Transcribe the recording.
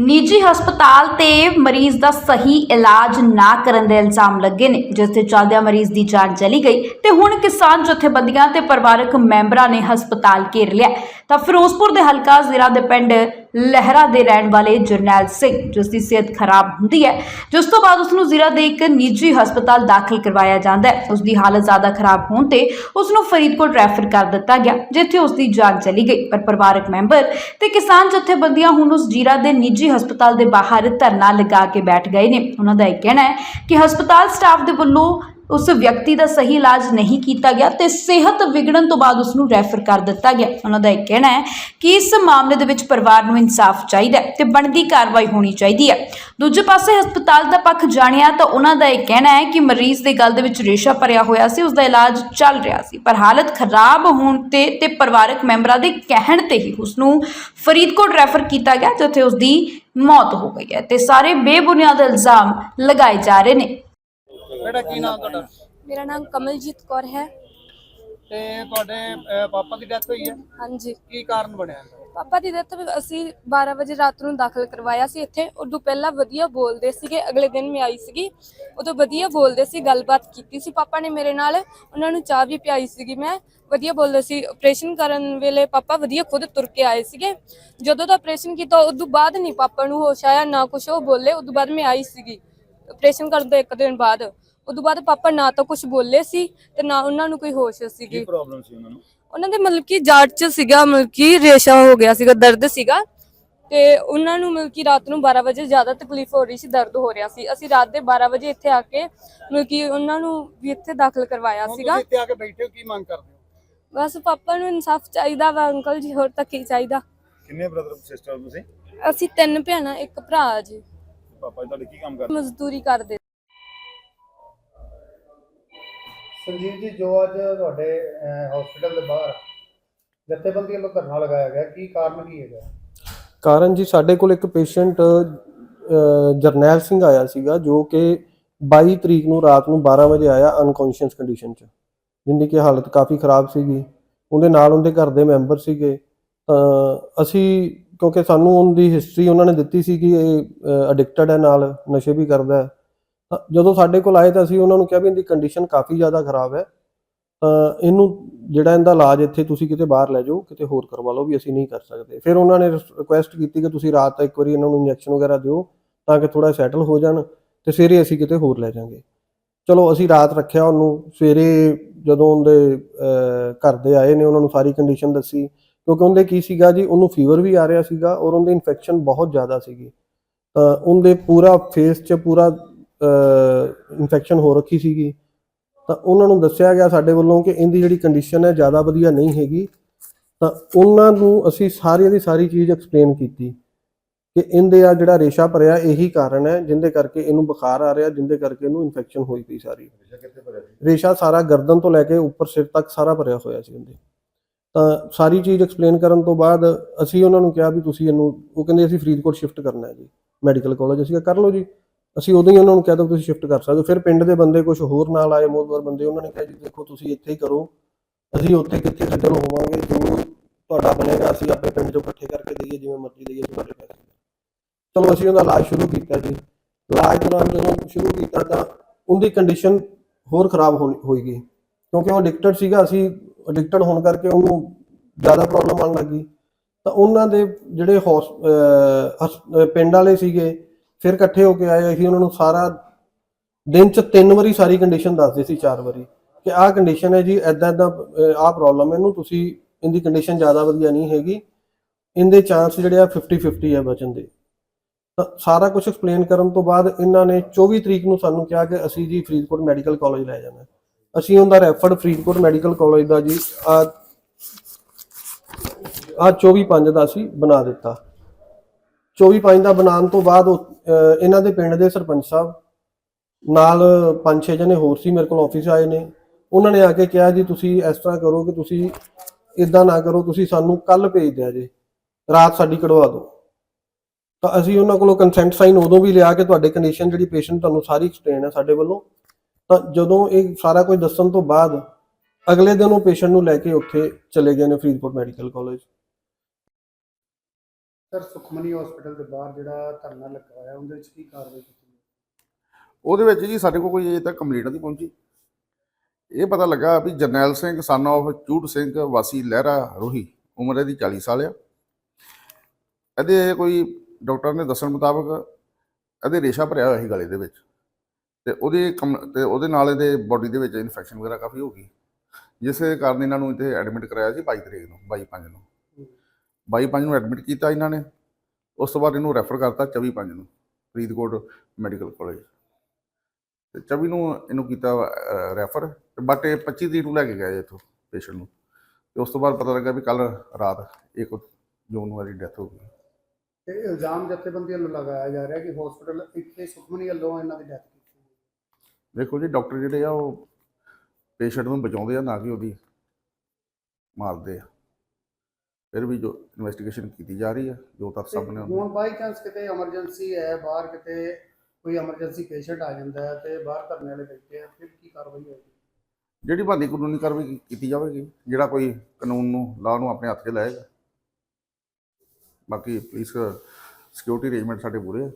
ਨਿੱਜੀ ਹਸਪਤਾਲ ਤੇ ਮਰੀਜ਼ ਦਾ ਸਹੀ ਇਲਾਜ ਨਾ ਕਰਨ ਦੇ ਇਲਜ਼ਾਮ ਲੱਗੇ ਨੇ, ਜਿਸ ਤੇ ਚੱਲਦਿਆਂ ਮਰੀਜ਼ ਦੀ ਜਾਨ ਚਲੀ ਗਈ ਤੇ ਹੁਣ ਕਿਸਾਨ ਜਥੇਬੰਦੀਆਂ ਤੇ ਪਰਿਵਾਰਕ ਮੈਂਬਰਾਂ ਨੇ ਹਸਪਤਾਲ ਘੇਰ ਲਿਆ। ਤਾਂ ਫਿਰੋਜ਼ਪੁਰ ਦੇ ਹਲਕਾ ਜ਼ਿਲ੍ਹਾ ਦੇ ਪਿੰਡ ਲਹਿਰਾ ਦੇ ਰਹਿਣ ਵਾਲੇ ਜਰਨੈਲ ਸਿੰਘ, ਜਿਸ ਦੀ ਸਿਹਤ ਖਰਾਬ ਹੁੰਦੀ ਹੈ, ਜਿਸ ਤੋਂ ਬਾਅਦ ਉਸ ਨੂੰ ਜ਼ਿਲ੍ਹਾ ਦੇ ਇੱਕ ਨਿੱਜੀ ਹਸਪਤਾਲ ਦਾਖਲ ਕਰਵਾਇਆ ਜਾਂਦਾ ਹੈ। ਉਸ ਦੀ ਹਾਲਤ ਜ਼ਿਆਦਾ ਖਰਾਬ ਹੋਣ ਤੇ ਉਸ ਨੂੰ ਫਰੀਦਕੋਟ ਰੈਫਰ ਕਰ ਦਿੱਤਾ ਗਿਆ, ਜਿੱਥੇ ਉਸ ਦੀ ਜਾਨ ਚਲੀ ਗਈ। ਪਰ ਪਰਿਵਾਰਕ ਮੈਂਬਰ ਤੇ ਕਿਸਾਨ ਜਥੇਬੰਦੀਆਂ ਹੁਣ ਉਸ ਜ਼ਿਲ੍ਹਾ ਦੇ ਨਿੱਜੀ ਹਸਪਤਾਲ ਦੇ ਬਾਹਰ ਧਰਨਾ ਲਗਾ ਕੇ ਬੈਠ ਗਏ ਨੇ। ਉਹਨਾਂ ਦਾ ਇਹ ਕਹਿਣਾ ਹੈ ਕਿ ਹਸਪਤਾਲ ਸਟਾਫ ਦੇ ਵੱਲੋਂ ਉਸ ਵਿਅਕਤੀ ਦਾ ਸਹੀ ਇਲਾਜ ਨਹੀਂ ਕੀਤਾ ਗਿਆ ਤੇ ਸਿਹਤ ਵਿਗੜਨ ਤੋਂ ਬਾਅਦ ਉਸ ਨੂੰ ਰੈਫਰ ਕਰ ਦਿੱਤਾ ਗਿਆ। ਉਹਨਾਂ ਦਾ ਇਹ ਕਹਿਣਾ ਹੈ ਕਿ ਇਸ ਮਾਮਲੇ ਦੇ ਵਿੱਚ ਪਰਿਵਾਰ ਨੂੰ ਇਨਸਾਫ ਚਾਹੀਦਾ ਹੈ ਤੇ ਬਣਦੀ ਕਾਰਵਾਈ ਹੋਣੀ ਚਾਹੀਦੀ ਹੈ। ਦੂਜੇ ਪਾਸੇ ਹਸਪਤਾਲ ਦਾ ਪੱਖ ਜਾਣਿਆ ਤਾਂ ਉਹਨਾਂ ਦਾ ਇਹ ਕਹਿਣਾ ਹੈ ਕਿ ਮਰੀਜ਼ ਦੇ ਗਲ ਦੇ ਵਿੱਚ ਰੇਸ਼ਾ ਭਰਿਆ ਹੋਇਆ ਸੀ ਉਸ ਦਾ ਇਲਾਜ ਚੱਲ ਰਿਹਾ ਸੀ, ਪਰ ਹਾਲਤ ਖਰਾਬ ਹੋਣ ਤੇ ਤੇ ਪਰਿਵਾਰਕ ਮੈਂਬਰਾਂ ਦੇ ਕਹਿਣ ਤੇ ਹੀ ਉਸ ਨੂੰ ਫਰੀਦਕੋਟ ਰੈਫਰ ਕੀਤਾ ਗਿਆ, ਜਿੱਥੇ ਉੱਥੇ ਉਸ ਦੀ ਮੌਤ ਹੋ ਗਈ ਹੈ ਤੇ ਸਾਰੇ ਬੇਬੁਨਿਆਦ ਇਲਜ਼ਾਮ ਲਗਾਏ ਜਾ ਰਹੇ ਨੇ। ਬੇਟਾ ਕੀ ਨਾਮ ਤੁਹਾਡਾ? ਮੇਰਾ ਨਾਮ ਕਮਲਜੀਤ ਕੌਰ ਹੈ। ਤੇ ਤੁਹਾਡੇ ਅਹ, ਪਾਪਾ ਦੀ ਡੈਥ ਹੋਈ ਹੈ? ਹਾਂਜੀ। ਕੀ ਕਾਰਨ ਬਣਿਆ? ਪਾਪਾ ਦੀ ਡੈਥ ਅਸੀਂ 12 ਵਜੇ ਰਾਤ ਨੂੰ ਦਾਖਲ ਕਰਵਾਇਆ ਸੀ ਇੱਥੇ। ਉਦੋਂ ਪਹਿਲਾਂ ਵਧੀਆ ਬੋਲਦੇ ਸੀਗੇ ਅਗਲੇ ਦਿਨ ਮੈਂ ਆਈ ਸੀਗੀ। ਉਦੋਂ ਵਧੀਆ ਬੋਲਦੇ ਸੀ ਗੱਲਬਾਤ ਕੀਤੀ ਸੀ। ਪਾਪਾ ਨੇ ਮੇਰੇ ਨਾਲ ਉਹਨਾਂ ਨੂੰ ਚਾਹ ਵੀ ਪਿਆਈ ਸੀਗੀ ਮੈਂ। ਵਧੀਆ ਬੋਲਦੇ ਸੀ। ਆਪਰੇਸ਼ਨ ਕਰਨ ਵੇਲੇ ਪਾਪਾ ਵਧੀਆ ਖੁਦ ਤੁਰ ਕੇ ਆਏ ਸੀਗੇ। ਜਦੋਂ ਦਾ ਆਪਰੇਸ਼ਨ ਕੀਤਾ ਉਦੋਂ ਬਾਅਦ ਨਹੀਂ ਪਾਪਾ ਨੂੰ ਹੋਸ਼ ਆਇਆ ਨਾ ਕੁਛ ਉਹ ਬੋਲੇ। ਉਦੋਂ ਬਾਅਦ ਮੈਂ ਆਈ ਸੀਗੀ। ਆਪਰੇਸ਼ਨ ਕਰਨ ਤੋਂ ਇੱਕ ਦਿਨ ਬਾਅਦ। ਉਦੋਂ ਬਾਅਦ ਪਾਪਾ ਨਾ ਤਾਂ ਕੁਝ ਬੋਲੇ ਸੀ ਤੇ ਨਾ ਉਹਨਾਂ ਨੂੰ ਕੋਈ ਹੋਸ਼ ਸੀਗੀ। ਪ੍ਰੋਬਲਮ ਸੀ ਉਹਨਾਂ ਨੂੰ? ਉਹਨਾਂ ਦੇ ਮਤਲਬ ਕਿ ਜਾਟ ਚ ਸੀਗਾ ਮਤਲਬ ਕਿ ਰੇਸ਼ਾ ਹੋ ਗਿਆ ਸੀਗਾ ਦਰਦ ਸੀਗਾ। ਤੇ ਉਹਨਾਂ ਨੂੰ ਮਤਲਬ ਕਿ ਰਾਤ ਨੂੰ 12 ਵਜੇ ਜ਼ਿਆਦਾ ਤਕਲੀਫ ਹੋ ਰਹੀ ਸੀ ਦਰਦ ਹੋ ਰਿਹਾ ਸੀ। ਅਸੀਂ ਰਾਤ ਦੇ 12 ਵਜੇ ਇੱਥੇ ਆ ਕੇ ਮਤਲਬ ਕਿ ਉਹਨਾਂ ਨੂੰ ਵੀ ਇੱਥੇ ਦਾਖਲ ਕਰਵਾਇਆ ਹੁਣ ਸੀਗਾ। ਤੁਸੀਂ ਇੱਥੇ ਆ ਕੇ ਬੈਠੇ ਹੋ ਕੀ ਮੰਗ ਕਰਦੇ ਹੋ? ਬਸ ਪਾਪਾ ਨੂੰ ਇਨਸਾਫ ਚਾਹੀਦਾ ਵਾ ਅੰਕਲ ਜੀ ਹੋਰ ਤਾਂ ਕੀ ਚਾਹੀਦਾ? ਕਿੰਨੇ ਬ੍ਰਦਰ ਸਿਸਟਰ ਤੁਸੀਂ? ਅਸੀਂ ਤਿੰਨ ਭੈਣਾਂ ਇੱਕ ਭਰਾ ਜੀ। ਪਾਪਾ ਜੀ ਤੁਹਾਡੇ ਕੀ ਕੰਮ ਕਰਦੇ? ਮਜ਼ਦੂਰੀ ਕਰਦੇ ਸੰਜੀਵ ਜੀ, ਜੋ ਅੱਜ ਤੁਹਾਡੇ ਹਸਪੀਟਲ ਦੇ ਬਾਹਰ ਜਥੇਬੰਦੀ ਵੱਲੋਂ ਧਰਨਾ ਲਗਾਇਆ ਗਿਆ, ਕੀ ਕਾਰਨ ਕੀ ਹੈਗਾ? ਕਾਰਨ ਜੀ, ਸਾਡੇ ਕੋਲ ਇੱਕ ਪੇਸ਼ੈਂਟ ਜਰਨੈਲ ਸਿੰਘ ਆਇਆ ਸੀਗਾ, ਜੋ ਕਿ 22 ਤਰੀਕ ਨੂੰ ਰਾਤ ਨੂੰ 12 ਵਜੇ ਆਇਆ ਅਨਕੌਂਸ਼ੀਅਸ ਕੰਡੀਸ਼ਨ 'ਚ ਜਿੰਦੀ ਕਿ ਹਾਲਤ ਕਾਫੀ ਖਰਾਬ ਸੀਗੀ। ਉਹਦੇ ਨਾਲ ਉਹਦੇ ਘਰ ਦੇ ਮੈਂਬਰ ਸੀਗੇ। ਤਾਂ ਅਸੀਂ, ਕਿਉਂਕਿ ਸਾਨੂੰ ਉਹਦੀ ਹਿਸਟਰੀ ਉਹਨਾਂ ਨੇ ਦਿੱਤੀ ਸੀ ਕਿ ਇਹ ਐਡਿਕਟਡ ਹੈ ਨਾਲ, ਨਸ਼ੇ ਵੀ ਕਰਦਾ ਹੈ। ਜਦੋਂ ਸਾਡੇ ਕੋਲ ਆਏ ਤਾਂ ਅਸੀਂ ਉਹਨਾਂ ਨੂੰ ਕਿਹਾ ਵੀ ਇਹਦੀ ਕੰਡੀਸ਼ਨ ਕਾਫੀ ਜ਼ਿਆਦਾ ਖਰਾਬ ਹੈ। ਤਾਂ ਇਹਨੂੰ ਜਿਹੜਾ ਇਹਦਾ ਇਲਾਜ ਇੱਥੇ ਤੁਸੀਂ ਕਿਤੇ ਬਾਹਰ ਲੈ ਜਾਓ, ਕਿਤੇ ਹੋਰ ਕਰਵਾ ਲਓ ਵੀ ਅਸੀਂ ਨਹੀਂ ਕਰ ਸਕਦੇ। ਫਿਰ ਉਹਨਾਂ ਨੇ ਰਿਕੁਐਸਟ ਕੀਤੀ ਕਿ ਤੁਸੀਂ ਰਾਤ ਇੱਕ ਵਾਰੀ ਇਹਨਾਂ ਨੂੰ ਇੰਜੈਕਸ਼ਨ ਵਗੈਰਾ ਦਿਓ ਤਾਂ ਕਿ ਥੋੜਾ ਸੈਟਲ ਹੋ ਜਾਣ ਤੇ ਸਵੇਰੇ ਅਸੀਂ ਕਿਤੇ ਹੋਰ ਲੈ ਜਾਾਂਗੇ। ਚਲੋ, ਅਸੀਂ ਰਾਤ ਰੱਖਿਆ ਉਹਨੂੰ, ਸਵੇਰੇ ਜਦੋਂ ਉਹਦੇ ਘਰ ਦੇ ਆਏ ਨੇ, ਉਹਨਾਂ ਨੂੰ ਸਾਰੀ ਕੰਡੀਸ਼ਨ ਦੱਸੀ। ਕਿਉਂਕਿ ਉਹਦੇ ਕੀ ਸੀਗਾ ਜੀ, ਉਹਨੂੰ ਫੀਵਰ ਵੀ ਆ ਰਿਹਾ ਸੀਗਾ ਔਰ ਉਹਦੇ ਇਨਫੈਕਸ਼ਨ ਬਹੁਤ ਜ਼ਿਆਦਾ ਸੀਗੀ। ਤਾਂ ਉਹਦੇ ਪੂਰਾ ਫੇਸ 'ਚ ਪੂਰਾ ਇਨਫੈਕਸ਼ਨ ਹੋ ਰੱਖੀ ਸੀਗੀ। ਤਾਂ ਉਹਨਾਂ ਨੂੰ ਦੱਸਿਆ ਗਿਆ ਸਾਡੇ ਵੱਲੋਂ ਕਿ ਇਹਦੀ ਜਿਹੜੀ ਕੰਡੀਸ਼ਨ ਹੈ ਜ਼ਿਆਦਾ ਵਧੀਆ ਨਹੀਂ ਹੈਗੀ। ਤਾਂ ਉਹਨਾਂ ਨੂੰ ਅਸੀਂ ਸਾਰੀ ਦੀ ਸਾਰੀ ਚੀਜ਼ ਐਕਸਪਲੇਨ ਕੀਤੀ ਕਿ ਇਹਦੇ ਆ ਜਿਹੜਾ ਰੇਸ਼ਾ ਭਰਿਆ ਇਹੀ ਕਾਰਨ ਹੈ ਜਿੰਦੇ ਕਰਕੇ ਇਹਨੂੰ ਬੁਖਾਰ ਆ ਰਿਹਾ ਜਿੰਦੇ ਕਰਕੇ ਇਹਨੂੰ ਇਨਫੈਕਸ਼ਨ ਹੋਈ ਪਈ ਸਾਰੀ। ਕਿੱਥੇ ਭਰਿਆ ਸੀ? ਰੇਸ਼ਾ ਸਾਰਾ ਗਰਦਨ ਤੋਂ ਲੈ ਕੇ ਉੱਪਰ ਸਿਰ ਤੱਕ ਸਾਰਾ ਭਰਿਆ ਹੋਇਆ ਸੀ ਉਹਦੇ ਤਾਂ ਸਾਰੀ ਚੀਜ਼ ਐਕਸਪਲੇਨ ਕਰਨ ਤੋਂ ਬਾਅਦ ਅਸੀਂ ਉਹਨਾਂ ਨੂੰ ਕਿਹਾ ਵੀ ਤੁਸੀਂ ਇਹਨੂੰ ਉਹ ਕਹਿੰਦੇ ਅਸੀਂ ਫਰੀਦਕੋਟ ਸ਼ਿਫਟ ਕਰਨਾ ਹੈ ਜੀ ਮੈਡੀਕਲ ਕਾਲਜ ਅਸੀਂ ਕਿਹਾ ਕਰ ਲਓ ਜੀ। ਅਸੀਂ ਉਦੋਂ ਹੀ ਉਹਨਾਂ ਨੂੰ ਕਹਿ ਦਿੱਤਾ ਤੁਸੀਂ ਸ਼ਿਫਟ ਕਰ ਸਕਦੇ ਹੋ। ਫਿਰ ਪਿੰਡ ਦੇ ਬੰਦੇ ਕੁਝ ਹੋਰ ਨਾਲ ਆਏ ਮੋਦਵਰ ਬੰਦੇ, ਉਹਨਾਂ ਨੇ ਕਿਹਾ ਜੀ, ਦੇਖੋ ਤੁਸੀਂ ਇੱਥੇ ਹੀ ਕਰੋ। ਅਸੀਂ ਉੱਥੇ ਕਿੱਥੇ ਸੈਟਲ ਹੋਵਾਂਗੇ ਜੋ ਤੁਹਾਡਾ ਬਣੇਗਾ, ਅਸੀਂ ਆਪਣੇ ਪਿੰਡ ਚੋਂ ਇਕੱਠੇ ਕਰਕੇ ਦਈਏ, ਜਿਵੇਂ ਮਰਜ਼ੀ ਦਈਏ ਤੁਹਾਡੇ ਪੈਸੇ ਚਲੋ, ਅਸੀਂ ਉਹਦਾ ਇਲਾਜ ਸ਼ੁਰੂ ਕੀਤਾ ਜੀ। ਇਲਾਜ ਦੌਰਾਨ ਜਦੋਂ ਸ਼ੁਰੂ ਕੀਤਾ ਤਾਂ ਉਹਦੀ ਕੰਡੀਸ਼ਨ ਹੋਰ ਖਰਾਬ ਹੋਣੀ, ਹੋਈ ਗਈ। ਕਿਉਂਕਿ ਉਹ ਐਡਿਕਟਡ ਸੀਗਾ, ਅਸੀਂ ਐਡਿਕਟਡ ਹੋਣ ਕਰਕੇ ਉਹਨੂੰ ਜ਼ਿਆਦਾ ਪ੍ਰੋਬਲਮ ਆਉਣ ਲੱਗੀ। ਤਾਂ ਉਹਨਾਂ ਦੇ ਜਿਹੜੇ ਹੌਸ- ਅਹ, ਪਿੰਡ ਵਾਲੇ ਸੀਗੇ ਫਿਰ ਇਕੱਠੇ ਹੋ ਕੇ ਆਏ, ਅਸੀਂ ਉਹਨਾਂ ਨੂੰ ਸਾਰਾ ਦਿਨ ਚ ਤਿੰਨ ਵਾਰੀ ਸਾਰੀ ਕੰਡੀਸ਼ਨ ਦੱਸਦੇ ਸੀ, ਚਾਰ ਵਾਰੀ ਕਿ ਆਹ ਕੰਡੀਸ਼ਨ ਹੈ ਜੀ ਐਦਾਂ ਐਦਾਂ ਆਹ ਪ੍ਰੋਬਲਮ ਹੈ ਇਹਨੂੰ, ਤੁਸੀਂ ਇਹਦੀ ਕੰਡੀਸ਼ਨ ਜ਼ਿਆਦਾ ਵਧੀਆ ਨਹੀਂ ਹੈਗੀ। ਇਹਦੇ ਚਾਂਸ ਜਿਹੜੇ ਆ 50 50 ਹੈ ਬਚਣ ਦੇ। ਤਾਂ ਸਾਰਾ ਕੁਝ ਐਕਸਪਲੇਨ ਕਰਨ ਤੋਂ ਬਾਅਦ ਇਹਨਾਂ ਨੇ 24 ਤਰੀਕ ਨੂੰ ਸਾਨੂੰ ਕਿਹਾ ਕਿ ਅਸੀਂ ਜੀ ਫਰੀਦਕੋਟ ਮੈਡੀਕਲ ਕਾਲਜ ਲੈ ਜਾਣਾ। ਅਸੀਂ ਉਹਦਾ ਰੈਫਰਡ ਫਰੀਦਕੋਟ ਮੈਡੀਕਲ ਕਾਲਜ ਦਾ ਜੀ, ਆ ਆ 24 5 ਦਾ ਅਸੀਂ ਬਣਾ ਦਿੱਤਾ। 24 5 ਦਾ ਬਣਾਉਣ ਤੋਂ ਬਾਅਦ ਇਹਨਾਂ ਦੇ ਪਿੰਡ ਦੇ ਸਰਪੰਚ ਸਾਹਿਬ, ਨਾਲ ਪੰਜ ਛੇ ਜਣੇ ਹੋਰ ਸੀ ਮੇਰੇ ਕੋਲ ਆਫਿਸ ਆਏ ਨੇ। ਉਹਨਾਂ ਨੇ ਆ ਕੇ ਕਿਹਾ ਜੀ, ਤੁਸੀਂ ਇਸ ਤਰ੍ਹਾਂ ਕਰੋ ਕਿ ਤੁਸੀਂ ਇਦਾਂ ਨਾ ਕਰੋ, ਤੁਸੀਂ ਸਾਨੂੰ ਕੱਲ ਭੇਜ ਦਿਆ ਜੇ, ਰਾਤ ਸਾਡੀ ਕਢਵਾ ਦਿਓ। ਤਾਂ ਅਸੀਂ ਉਹਨਾਂ ਕੋਲੋਂ ਕੰਸੈਂਟ ਸਾਈਨ ਉਦੋਂ ਵੀ ਲਿਆ ਕਿ ਤੁਹਾਡੇ ਕੰਡੀਸ਼ਨ ਜਿਹੜੀ ਪੇਸ਼ੈਂਟ ਤੁਹਾਨੂੰ ਸਾਰੀ ਐਕਸਪਲੇਨ ਹੈ ਸਾਡੇ ਵੱਲੋਂ। ਤਾਂ ਜਦੋਂ ਇਹ ਸਾਰਾ ਕੁਝ ਦੱਸਣ ਤੋਂ ਬਾਅਦ ਅਗਲੇ ਦਿਨ ਉਹ ਪੇਸ਼ੈਂਟ ਨੂੰ ਲੈ ਕੇ ਉੱਥੇ ਚਲੇ ਗਏ ਨੇ Faridkot medical college. Sir, Sukhmani hospital ਦੇ ਬਾਹਰ ਜਿਹੜਾ ਧਰਨਾ ਲੱਗਾ ਹੋਇਆ ਉਹਦੇ ਵਿੱਚ ਕੀ ਕਾਰਵਾਈ ਕੀਤੀ ਗਈ? ਉਹਦੇ ਵਿੱਚ ਜੀ ਸਾਡੇ ਕੋਲ ਕੋਈ ਅਜੇ ਤੱਕ ਕੰਪਲੀਟ ਨਹੀਂ ਪਹੁੰਚੀ। ਇਹ ਪਤਾ ਲੱਗਾ ਵੀ ਜਰਨੈਲ ਸਿੰਘ ਸਨ of ਚੂਟ ਸਿੰਘ, ਵਾਸੀ ਲਹਿਰਾ ਰੋਹੀ, ਉਮਰ ਇਹਦੀ 40 ਸਾਲ ਆ। ਇਹਦੇ ਕੋਈ ਡਾਕਟਰ ਨੇ ਦੱਸਣ ਮੁਤਾਬਕ ਇਹਦੇ ਰੇਸ਼ਾ ਭਰਿਆ ਹੋਇਆ ਸੀ ਗਲੇ ਦੇ ਵਿੱਚ। ਤੇ ਉਹਦੇ ਕਮ- ਤੇ ਉਹਦੇ ਨਾਲ ਇਹਦੇ ਬਾਡੀ ਦੇ ਵਿੱਚ ਇਨਫੈਕਸ਼ਨ ਵਗੈਰਾ ਕਾਫੀ ਹੋ ਗਈ। ਜਿਸ ਕਾਰਨ ਇਹਨਾਂ ਨੂੰ ਇੱਥੇ ਐਡਮਿਟ ਕਰਾਇਆ ਸੀ 22 ਤਰੀਕ ਨੂੰ 22 ਪੰਜ ਨੂੰ। 22 ਪੰਜ ਨੂੰ ਐਡਮਿਟ ਕੀਤਾ ਇਹਨਾਂ ਨੇ ਉਸ ਤੋਂ ਬਾਅਦ ਇਹਨੂੰ ਰੈਫਰ ਕਰਤਾ 24 ਪੰਜ ਨੂੰ ਫਰੀਦਕੋਟ ਮੈਡੀਕਲ ਕਾਲਜ ਤੇ 24 ਨੂੰ ਇਹਨੂੰ ਕੀਤਾ ਰੈਫਰ ਬਟ ਇਹ 25 ਤਰੀਕ ਨੂੰ ਲੈ ਕੇ ਗਏ ਇੱਥੋਂ ਪੇਸ਼ੈਂਟ ਨੂੰ। ਤੇ ਉਸ ਤੋਂ ਬਾਅਦ ਪਤਾ ਲੱਗਾ ਵੀ ਕੱਲ ਰਾਤ ਇੱਕ ਜੂਨ ਨੂੰ ਇਹਦੀ ਡੈਥ ਹੋ ਗਈ। ਤੇ ਇਲਜ਼ਾਮ ਜਥੇਬੰਦੀ ਵੱਲੋਂ ਲਗਾਇਆ ਜਾ ਰਿਹਾ ਕਿ ਹਸਪੀਟਲ ਇੱਥੇ ਸੁਖਮਨੀ ਵੱਲੋਂ ਇਹਨਾਂ ਦੀ ਡੈਥ ਕੀਤੀ। ਦੇਖੋ ਜੀ ਡਾਕਟਰ ਜਿਹੜੇ ਆ ਉਹ ਪੇਸ਼ੈਂਟ ਨੂੰ ਬਚਾਉਂਦੇ ਆ ਨਾ ਕਿ ਉਹਦੀ ਮਾਰਦੇ ਆ। ਫਿਰ ਵੀ ਜੋ ਇਨਵੈਸਟੀਗੇਸ਼ਨ ਕੀਤੀ ਜਾ ਰਹੀ ਹੈ ਜੋ ਤੱਕ ਸਾਹਮਣੇ ਆਉਂਦਾ ਹੁਣ ਬਾਈ ਚਾਂਸ ਕਿਤੇ ਐਮਰਜੈਂਸੀ ਹੈ ਬਾਹਰ ਕਿਤੇ ਕੋਈ ਐਮਰਜੈਂਸੀ ਪੇਸ਼ੈਂਟ ਆ ਜਾਂਦਾ ਹੈ ਤੇ ਬਾਹਰ ਧਰਨੇ ਵਾਲੇ ਬੈਠੇ ਆ ਫਿਰ ਕੀ ਕਾਰਵਾਈ ਹੋਏਗੀ? ਜਿਹੜੀ ਬੰਦੀ ਕਾਨੂੰਨੀ ਕਾਰਵਾਈ ਕੀਤੀ ਜਾਵੇਗੀ ਜਿਹੜਾ ਕੋਈ ਕਾਨੂੰਨ ਨੂੰ ਲਾਅ ਨੂੰ ਆਪਣੇ ਹੱਥ 'ਚ ਲਏਗਾ ਬਾਕੀ ਪੁਲਿਸ ਸਿਕਿਉਰਿਟੀ ਅਰੇਂਜਮੈਂਟ ਸਾਡੇ ਪੂਰੇ ਆ।